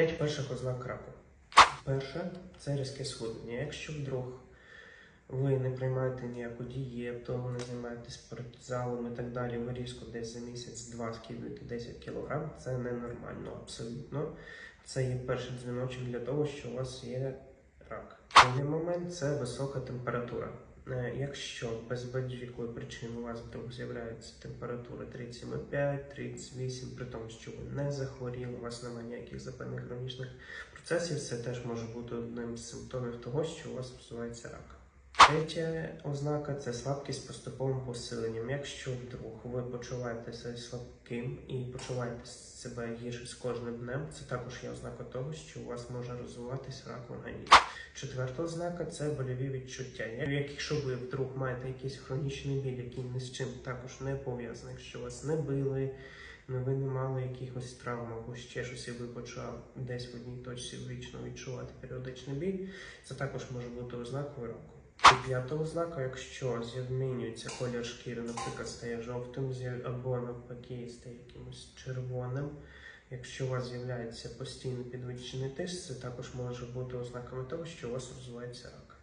П'ять перших ознак раку. Перше це різке схуднення. Якщо вдруг ви не приймаєте ніяку дієту, не займаєтесь спортзалом і так далі, ви різко десь за місяць-два скидуєте 10 кг, це ненормально абсолютно. Це є перший дзвіночок для того, що у вас є рак. Другий момент це висока температура. Е, Якщо без будь-якої причини у вас вдруг з'являється температура 37,5-38, при тому, що ви не захворіли, у вас немає ніяких запальних хронічних процесів, це теж може бути одним з симптомів того, що у вас розвивається рак. Третя ознака це слабкість з поступовим посиленням. Якщо вдруг ви почуваєтеся слабким і почуваєте себе гірше з кожним днем, це також є ознака того, що у вас може розвиватися рак в організмі. Четверта ознака це больові відчуття. Якщо ви вдруг маєте якийсь хронічний біль, який ні з чим також не пов'язаний, якщо вас не били, ну, ви не мали якихось травм або ще щось, і ви почали десь в одній точці вічно відчувати періодичний біль, це також може бути ознакою раку. П'ята ознака, якщо змінюється колір шкіри, наприклад, стає жовтим або навпаки стає якимось червоним. Якщо у вас з'являється постійно підвищений тиск, це також може бути ознаками того, що у вас розвивається рак.